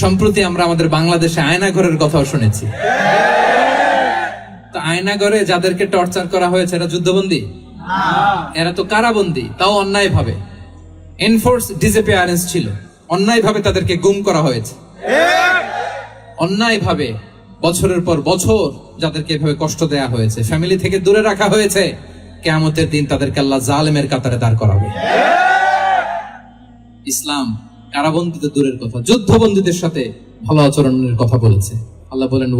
সম্প্রতি আমরা আমাদের বাংলাদেশে আয়নাঘরের কথাও শুনেছি। তো আয়নাঘরে যাদেরকে টর্চার করা হয়েছে, এরা যুদ্ধবন্দী? এরা তো কারাবন্দী, তাও অন্যায় ভাবে এনফোর্স ডিসঅ্যাপিয়ারেন্স ছিল। অন্যায় ভাবে তাদেরকে গুম করা হয়েছে। অন্যায় ভাবে বছরের পর বছর যাদেরকে এভাবে কষ্ট দেয়া হয়েছে ফ্যামিলি থেকে দূরে রাখা হয়েছে, কেয়ামতের দিন তাদেরকে আল্লাহ জালেমের কাতারে দাঁড় করাবে। ইসলাম কারাবন্দী তো দূরের কথা, যুদ্ধবন্দীদের সাথে ভালো আচরণের কথা বলেছে। আল্লাহ বলেন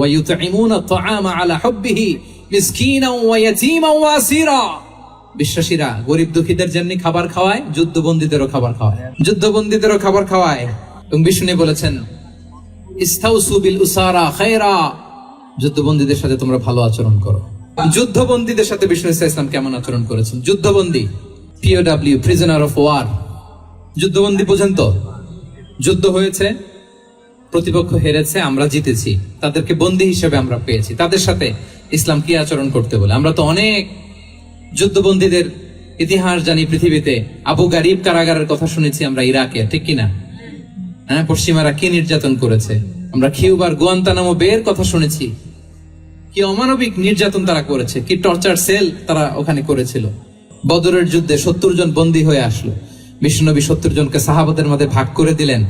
বিশ্বাসীরা গরিব দুঃখীদের জন্য খাবার খাওয়ায়, যুদ্ধবন্দীদেরও খাবার খাওয়ায়। যুদ্ধবন্দীদেরও খাবার খাওয়ায়। এবং বিষ্ণু বলেছেন উসারা খায়রা। যুদ্ধবন্দীদের সাথে তোমরা ভালো আচরণ করো। যুদ্ধবন্দীদের সাথে বিষ্ণু ইসলাম কেমন আচরণ করেছেন? যুদ্ধবন্দী পিওডাব্লিউ প্রিজনার অফ ওয়ার যুদ্ধবন্দী পর্যন্ত যুদ্ধ হয়েছে, প্রতিপক্ষ হেরেছে, আমরা জিতেছি। তাদেরকে বন্দী হিসেবে আমরা পেয়েছি। তাদের সাথে ইসলাম কি আচরণ করতে বলে? আমরা তো অনেক যুদ্ধবন্দীদের ইতিহাস জানি পৃথিবীতে। আবু গারিব কারাগারের কথা শুনেছি আমরা ইরাকে, ঠিক কিনা? হ্যাঁ পশ্চিমারা কি নির্যাতন করেছে? আমরা কিউবার গুয়ান্তানামো বের কথা শুনেছি। কি অমানবিক নির্যাতন তারা করেছে? কি টর্চার সেল তারা ওখানে করেছিল? বদরের যুদ্ধে সত্তর জন বন্দী হয়ে আসলো। বিষ্ণুনবী সত্তর জনকে সাহাবাদের মধ্যে ভাগ করে দিলেন।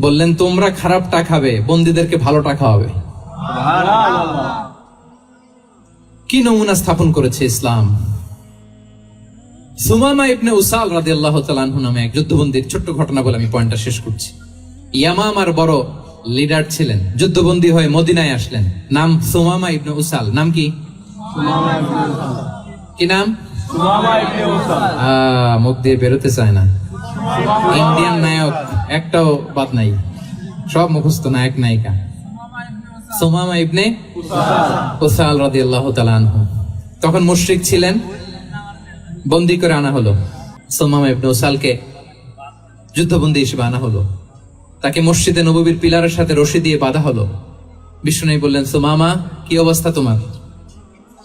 বললেন তোমরা খারাপটা খাবে বন্দীদেরকে ভালোটা খাওয়াবে কি নমুনা স্থাপন করেছে ইসলাম? সুমামা ইবনে উসাল রাদি আল্লাহ নামে এক যুদ্ধবন্দীর ছোট্ট ঘটনা বলে আমি পয়েন্টটা শেষ করছি। ইয়ামামার বড় লিডার ছিলেন যুদ্ধবন্দী হয়ে মদিনায় আসলেন। নাম সুমামা ইবনে উসাল। নাম কি? কি নাম? মুখ দিয়ে বেরোতে চায় না। ইন্ডিয়ান নায়ক একটাও বাদ নাই। সব মুখস্থ নায়ক, নায়িকা। সোমামা ইবনে উসাল রাদিয়াল্লাহু তাআলা আনহু। তখন মুশরিক ছিলেন, বন্দি করে আনা হলো। সুমামা ইবনে ওসালকে যুদ্ধবন্দি হিসেবে আনা হলো। তাকে মসজিদে নববীর পিলারের সাথে রশি দিয়ে বাঁধা হলো। বিষ্ণু বললেন, সোমামা, কি অবস্থা তোমার?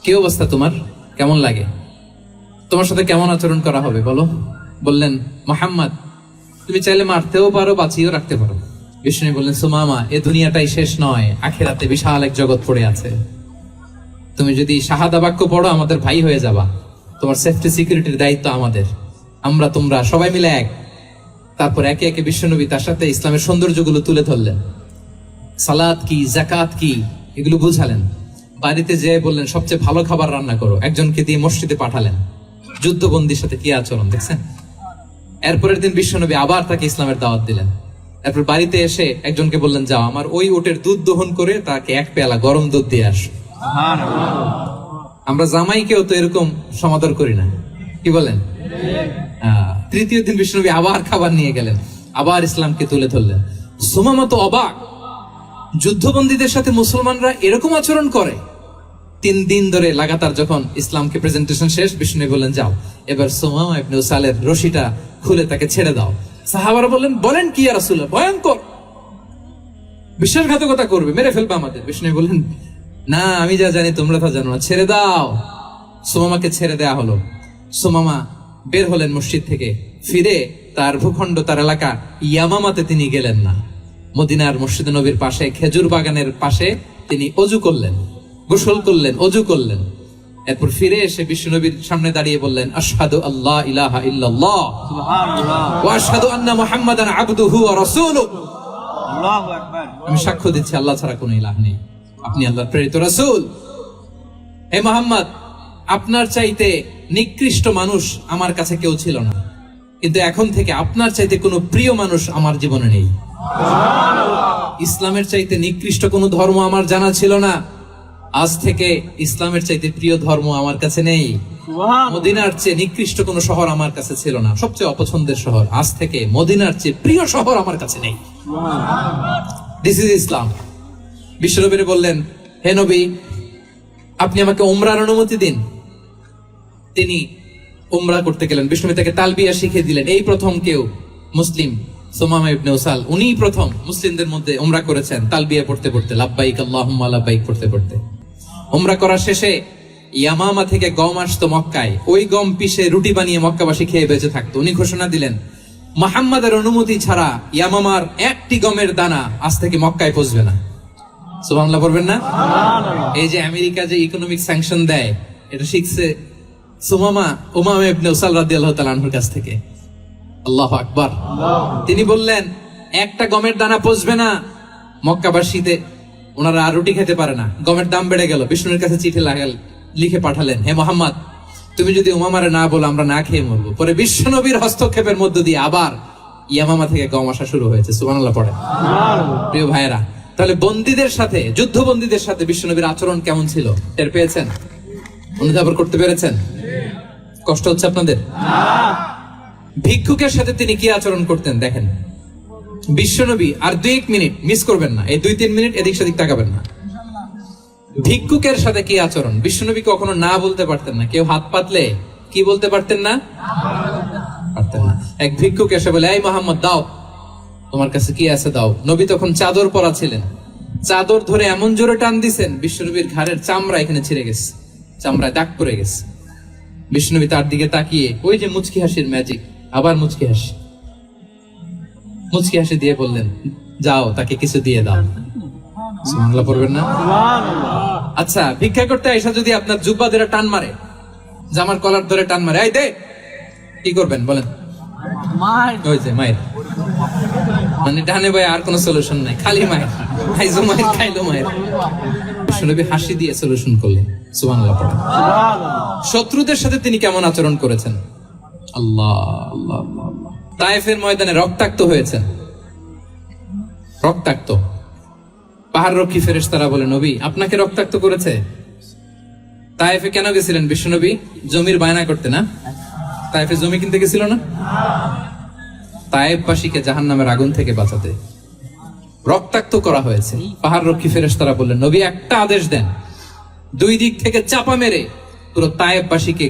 কি অবস্থা তোমার? কেমন লাগে? তোমার সাথে কেমন আচরণ করা হবে, বলো? বললেন, মোহাম্মদ, তুমি চাইলে মারতেও পারো, বাঁচিয়েও রাখতে পারো। বিষ্ণু বললেন, সুমামা, এ দুনিয়াটাই শেষ নয়, আখেরাতে বিশাল এক জগৎ পড়ে আছে। তুমি যদি শাহাদা বাক্য পড়ো, আমাদের ভাই হয়ে যাবা। তোমার সেফটি সিকিউরিটির দায়িত্ব আমাদের। আমরা, তোমরা সবাই মিলে এক। তারপর একে একে বিশ্বনবী তার সাথে ইসলামের সৌন্দর্যগুলো তুলে ধরলেন। সালাদ কি জাকাত কি, এগুলো বুঝালেন। বাড়িতে যেয়ে বললেন, সবচেয়ে ভালো খাবার রান্না করো। একজনকে দিয়ে মসজিদে পাঠালেন। যুদ্ধবন্দির সাথে কি আচরণ, দেখছেন? এরপরের দিন বিশ্বনবী আবার তাকে ইসলামের দাওয়াত দিলেন। এরপর বাড়িতে এসে একজনকে বললেন, যাও, আমার ওই ওটের দুধ দহন করে তাকে এক পেয়ালা গরম দুধ দিয়ে আস। আমরা জামাইকেও তো এরকম সমাদর করি না। কি বলেন? তৃতীয় দিন বিষ্ণুনবী আবার খাবার নিয়ে গেলেন, আবার ইসলামকে তুলে ধরলেন। সুমামা তো অবাক। যুদ্ধবন্দীদের সাথে মুসলমানরা এরকম আচরণ করে। তিন দিন ধরে লাগাতার যখন ইসলামকে প্রেজেন্টেশন শেষ, বিষ্ণু বললেন, যাও। এবার সোমামা ইবনে উসালের রশিটা খুলে তাকে ছেড়ে দাও। সাহাবারা বললেন, বলেন কি আর রাসূলুল্লাহ? ভয়ঙ্কর। বিশ্বাসঘাতকতা করবে, মেরে ফেলবে আমাদের। বিষ্ণু বললেন, না, আমি যা জানি তোমরা তা জানো না। ছেড়ে দাও। সোমামাকে ছেড়ে দেয়া হলো। সোমামা বের হলেন মসজিদ থেকে, ফিরে তার ভূখণ্ড, তার এলাকা ইয়ামামাতে তিনি গেলেন না। মদিনার মসজিদ নবীর পাশে, খেজুর বাগানের পাশে তিনি অজু করলেন। গোসল করলেন অজু করলেন। এরপর ফিরে এসে বিশ্বনবীর সামনে দাঁড়িয়ে বললেন আশহাদু আল্লাহ ইলাহা ইল্লাল্লাহ। ওয়া আশহাদু আন্না মুহাম্মাদান আবদুহু ওয়া রাসূলুহু। আমি সাক্ষ্য দিচ্ছি আল্লাহ ছাড়া কোনো ইলাহ নেই। আপনি আল্লাহর প্রেরিত রাসূল। হে মোহাম্মদ আপনার চাইতে নিকৃষ্ট মানুষ আমার কাছে কেউ ছিল না। কিন্তু এখন থেকে আপনার চাইতে কোনো প্রিয় মানুষ আমার জীবনে নেই। ইসলামের চাইতে নিকৃষ্ট কোনো ধর্ম আমার জানা ছিল না। আজ থেকে ইসলামের চাইতে প্রিয় ধর্ম আমার কাছে নেই। মদিনার চেয়ে নিকৃষ্ট কোনো শহর আমার কাছে ছিল না। সবচেয়ে অপছন্দের শহর আজ থেকে মদিনার চেয়ে প্রিয় শহর আমার কাছে নেই। দিস ইজ ইসলাম বিশ্বনবীরে বললেন হে নবী আপনি আমাকে ওমরার অনুমতি দিন। তিনি উমরা করতে গেলেন। বিষ্ণু তাকে তালবিয়া শিখিয়ে দিলেন এই প্রথম কেউ মুসলিম সোমামা ইবনে উসাল উনিই প্রথম মুসলিমদের মধ্যে উমরা করেছেন তালবিয়া পড়তে পড়তে। লাব্বাইক আল্লাহুম্মা লাব্বাইক পড়তে পড়তে। উমরা করার শেষে ইয়ামামা থেকে গম আসতো মক্কায়। ওই গম পিষে রুটি বানিয়ে মক্কাবাসী খেয়ে বেঁচে থাকতো। উনি ঘোষণা দিলেন মোহাম্মদের অনুমতি ছাড়া ইয়ামামার একটি গমের দানা আজ থেকে মক্কায় পৌঁছবে না। সুবহানাল্লাহ পড়বেন না? এই যে আমেরিকা যে ইকোনমিক স্যাংশন দেয় এটা শিখছে সুমামা উমামা ইবনে উসাল রাদিয়াল্লাহু তাআলা কাছ থেকে। আল্লাহু আকবার। তিনি বললেন একটা গমের দানা পচবে না। মক্কাবাসীতে ওনারা আর রুটি খেতে পারে না। গমের দাম বেড়ে গেল। বিষ্ণুর কাছে চিঠি লাগাল লিখে পাঠালেন হে মোহাম্মদ তুমি যদি উমামারে না বলো আমরা না খেয়ে মরবো। পরে বিশ্বনবীর হস্তক্ষেপের মধ্য দিয়ে আবার ইয়ামামা থেকে গম আসা শুরু হয়েছে। সুবহানাল্লাহ পড়ে প্রিয় ভাইয়েরা তাহলে বন্দীদের সাথে যুদ্ধবন্দীদের সাথে বিশ্বনবীর আচরণ কেমন ছিল? টের পেয়েছেন? অনুধাবন করতে পেরেছেন? কষ্ট হচ্ছে আপনাদের? ভিক্ষুকের সাথে তিনি কি আচরণ করতেন? দেখেন। বিশ্বনবী আর দুই এক মিনিট মিস করবেন না। এই দুই তিন মিনিট এদিক সেদিক তাকাবেন না। ভিক্ষুকের সাথে কি আচরণ? বিশ্বনবী কখনো না বলতে পারতেন না। কেউ হাত পাতলে কি বলতে পারতেন না? পারতেন না। এক ভিক্ষুক এসে বলে, এই মোহাম্মদ, দাও। তোমার কাছে কি আছে? দাও। নবী তখন চাদর পরা ছিলেন চাদর ধরে এমন জোরে টান দিছেন, বিশ্বনবীর ঘাড়ের চামড়া এখানে ছিঁড়ে গেছে। চামড়ায় দাগ পড়ে গেছে। বিষ্ণুবী তার দিকে তাকিয়ে, ওই যে মুচকি হাসির ম্যাজিক আবার মুচকি হাসি। মুচকি হাসি দিয়ে বললেন যাও তাকে কিছু দিয়ে দাও। সুবহানাল্লাহ পড়বেন না? আচ্ছা ভিক্ষা করতে আইসা যদি আপনার জুব্বা ধরে টান মারে জামার কলার ধরে টান মারে এই দে কি করবেন বলেন? ওই যে মায়ের। মানে ডানে ভাই আর কোনো সলিউশন নাই খালি মায়ের। মায়ের খাইলো মায়ের। বিশ্বনবী হাসি দিয়ে সলিউশন করলেন সুবহানাল্লাহ পড়েন। শত্রুদের সাথে তিনি কেমন আচরণ করেছেন? আল্লাহ আল্লাহ, আল্লাহ। তায়েফের ময়দানে রক্তাক্ত হয়েছেন। রক্তাক্ত। পাহাড় রক্ষী ফেরেশতারা বলে, নবী, আপনাকে রক্তাক্ত করেছে? তায়েফে কেন গেছিলেন? বিশ্বনবী জমির বায়না করতে না তায়েফে জমি কিনতে গেছিল না? তায়েববাসীকে জাহান নামের আগুন থেকে বাঁচাতে রক্তাক্ত করা হয়েছে। পাহাড় রক্ষী ফেরেশতারা বললেন নবী, একটা আদেশ দেন। দুই দিক থেকে চাপা মেরে পুরো তায়েববাসীকে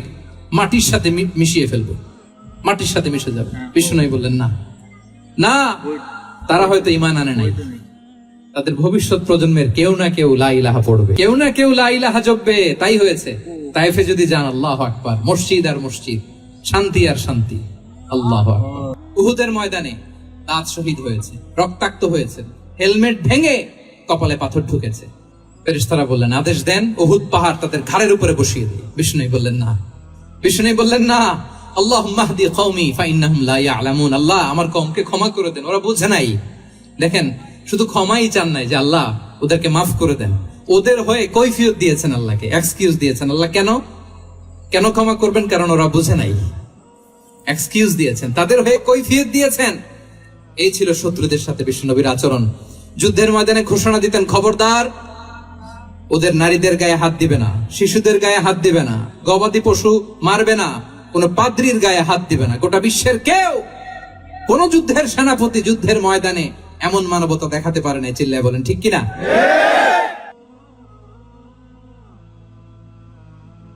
মাটির সাথে মিশিয়ে ফেলব। মাটির সাথে মিশে যাবে। বিষ্ণু বললেন না। না তারা হয়তো ইমান আনে নাই। তাদের ভবিষ্যৎ প্রজন্মের কেউ না কেউ লা ইলাহা পড়বে। কেউ না কেউ লা ইলাহা জপবে তাই হয়েছে। তাইফে যদি যান আল্লাহ আকবার। মসজিদ আর মসজিদ শান্তি আর শান্তি আল্লাহ আকবার। উহুদের ময়দানে দাঁত শহীদ হয়েছে রক্তাক্ত হয়েছে হেলমেট ভেঙে কপালে পাথর ঢুকেছে। ফেরেশতারা বললেন আদেশ দেন উহুদ পাহাড় তাদের ঘাড়ের উপরে বসিয়ে দিই। বিষ্ণু বললেন না। বিষ্ণু বললেন না। আল্লাহ আমার কওমকে ক্ষমা করে দেন, ওরা নাই। দেখেন, শুধু ক্ষমাই চান নাই যে আল্লাহ ওদেরকে মাফ করে দেন। ওদের হয়ে কৈফিয়ত দিয়েছেন আল্লাহকে এক্সকিউজ দিয়েছেন। আল্লাহ কেন? কেন ক্ষমা করবেন? কারণ ওরা নাই। এক্সকিউজ দিয়েছেন, তাদের হয়ে কৈফিয়ত দিয়েছেন। এই ছিল শত্রুদের সাথে বিষ্ণুনবীর আচরণ। যুদ্ধের ময়দানে ঘোষণা দিতেন, খবরদার, ওদের নারীদের গায়ে হাত দিবে না, শিশুদের গায়ে হাত দিবে না, গবাদি পশু মারবে না কোন পাদ্রির গায়ে হাত দিবে না। গোটা বিশ্বের কেউ কোন যুদ্ধের সেনাপতি যুদ্ধের ময়দানে এমন মানবতা দেখাতে পারে না চিল্লায় বলেন, ঠিক কিনা?